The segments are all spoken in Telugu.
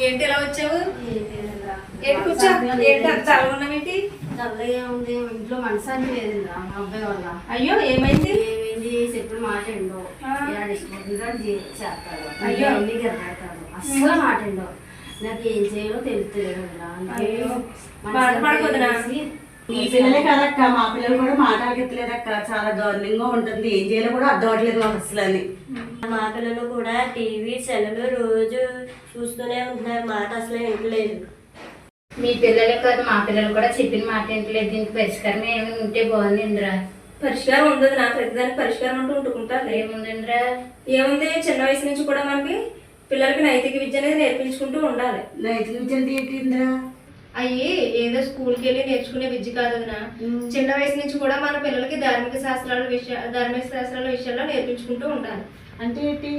ఏంటి ఎలా వచ్చావు? ఏంటి కూర్చో ఏంటి అంత చల్లగున్నావేంటి డబ్బులుగా ఉంది? ఇంట్లో మనసాన్ని లేదురా మా అబ్బాయి వల్ల. అయ్యో ఏమైంది? ఏమైంది? చెప్పిన మాట ఏంటో చేస్తాడు. అయ్యో. అన్ని గెలతాడు అస్సలు మాట ఏంటో నాకు ఏం చేయాలో తెలుస్తలేదు మీ పిల్లలే కదక్క మా పిల్లలు కూడా మాట్లాడగట్లేదక్క చాలా దారుణంగా ఉంటుంది. ఏం చేయాలో కూడా అర్థం అవట్లేదు మాకు అసలు అని మా పిల్లలు కూడా టీవీ సెల్లులు రోజు చూస్తూనే ఉంటున్నారు. మాట అసలు వింటలేదు మీ పిల్లలే కాదు మా పిల్లలు కూడా చెప్పిన మాట ఏంటలేదు దీనికి పరిష్కారం ఏమైనా ఉంటే బాగుంది ఇంద్రా. పరిష్కారం ఉంది నా ప్రతిదానికి పరిష్కారం అంటూ ఉంటుకుంటారు ఏముంది ఇంద్రా? ఏముంది? చిన్న వయసు నుంచి కూడా మనకి పిల్లలకి నైతిక విద్య అనేది నేర్పించుకుంటూ ఉండాలి. నైతిక విద్య అంటే ఏంటి ఇందిరా? అయ్యి ఏదో స్కూల్కి వెళ్ళి నేర్చుకునే విద్య కాదు. చిన్న వయసు నుంచి కూడా మన పిల్లలకి ధార్మిక శాస్త్రాల విషయ ధార్మిక శాస్త్రాల విషయాల్లో నేర్పించుకుంటూ ఉండాలి. అంటే ఏంటి?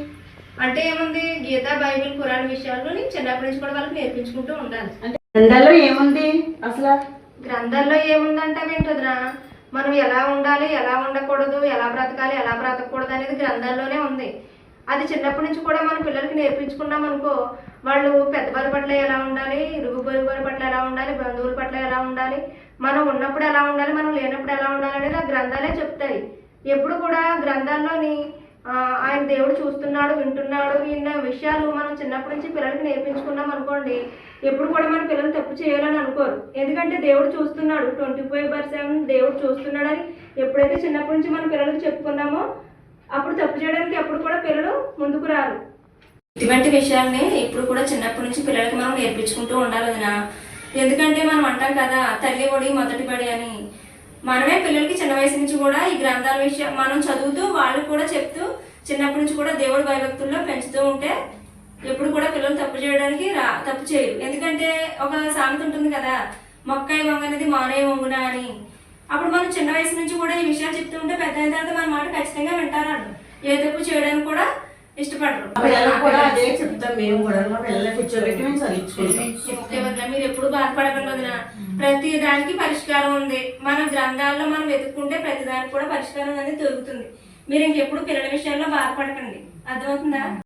అంటే ఏముంది? గీత బైబిల్ పురాణ విషయాల్లో చిన్నప్పటి నుంచి కూడా వాళ్ళకి నేర్పించుకుంటూ ఉండాలి అంటే గ్రంథాల్లో ఏముంది అసలు? గ్రంథాల్లో ఏముందంటే ఏంటోదిరా మనం ఎలా ఉండాలి ఎలా ఉండకూడదు ఎలా బ్రతకాలి ఎలా బ్రతకూడదు అనేది గ్రంథాల్లోనే ఉంది. అది చిన్నప్పటి నుంచి కూడా మన పిల్లలకి నేర్పించుకున్నాం అనుకో వాళ్ళు పెద్దవారి పట్ల ఎలా ఉండాలి ఇరుగు పొరుగు పట్ల ఎలా ఉండాలి బంధువుల పట్ల ఎలా ఉండాలి మనం ఉన్నప్పుడు ఎలా ఉండాలి మనం లేనప్పుడు ఎలా ఉండాలి అనేది ఆ గ్రంథాలే చెప్తాయి. ఎప్పుడు కూడా గ్రంథాల్లోని ఆ, దేవుడు చూస్తున్నాడు వింటున్నాడు ఇన్న విషయాలు మనం చిన్నప్పటి నుంచి పిల్లలకి నేర్పించుకున్నాం అనుకోండి ఎప్పుడు కూడా మన పిల్లలు తప్పు చేయాలని అనుకోరు. ఎందుకంటే దేవుడు చూస్తున్నాడు ట్వంటీ ఫైవ్ పర్సెంట్ దేవుడు చూస్తున్నాడని ఎప్పుడైతే చిన్నప్పటి నుంచి మన పిల్లలకు చెప్పుకున్నామో అప్పుడు తప్పు చేయడానికి ఎప్పుడు కూడా పిల్లలు ముందుకు రారు. ఇటువంటి విషయాల్ని ఇప్పుడు కూడా చిన్నప్పటి నుంచి పిల్లలకి మనం నేర్పించుకుంటూ ఉండాలి వదినా. ఎందుకంటే మనం అంటాం కదా తల్లి ఒడి మొదటి బడి అని. మనమే పిల్లలకి చిన్న వయసు నుంచి కూడా ఈ గ్రంథాల విషయం మనం చదువుతూ వాళ్ళకి కూడా చెప్తూ చిన్నప్పటి నుంచి కూడా దేవుడి భయభక్తుల్లో పెంచుతూ ఉంటే ఎప్పుడు కూడా పిల్లలు తప్పు చేయడానికి రా తప్పు చేయరు. ఎందుకంటే ఒక సామెత ఉంటుంది కదా మొక్కాయి వంగనది మానయ్య వంగున అని. అప్పుడు మనం చిన్న వయసు నుంచి కూడా ఈ విషయాలు చెప్తూ ఉంటే పెద్ద అయిన తర్వాత మన మాట ఖచ్చితంగా వింటారు ఏ తప్పు చేయడానికి కూడా ఇష్టపడరు. పిల్లలకు కూడా అదే చెప్తాం మేము కూడా మా పిల్లలు కూర్చోబెట్టి మేము చదివించుకుంటాం చెప్తే వదినా మీరు ఎప్పుడు బాధపడకండి ప్రతి దానికి పరిష్కారం ఉంది. మన గ్రంథాల్లో మనం వెతుక్కుంటే ప్రతి దానికి కూడా పరిష్కారం అనేది దొరుకుతుంది. మీరు ఇంకెప్పుడు పిల్లల విషయాల్లో బాధపడకండి. అర్థమవుతుందా?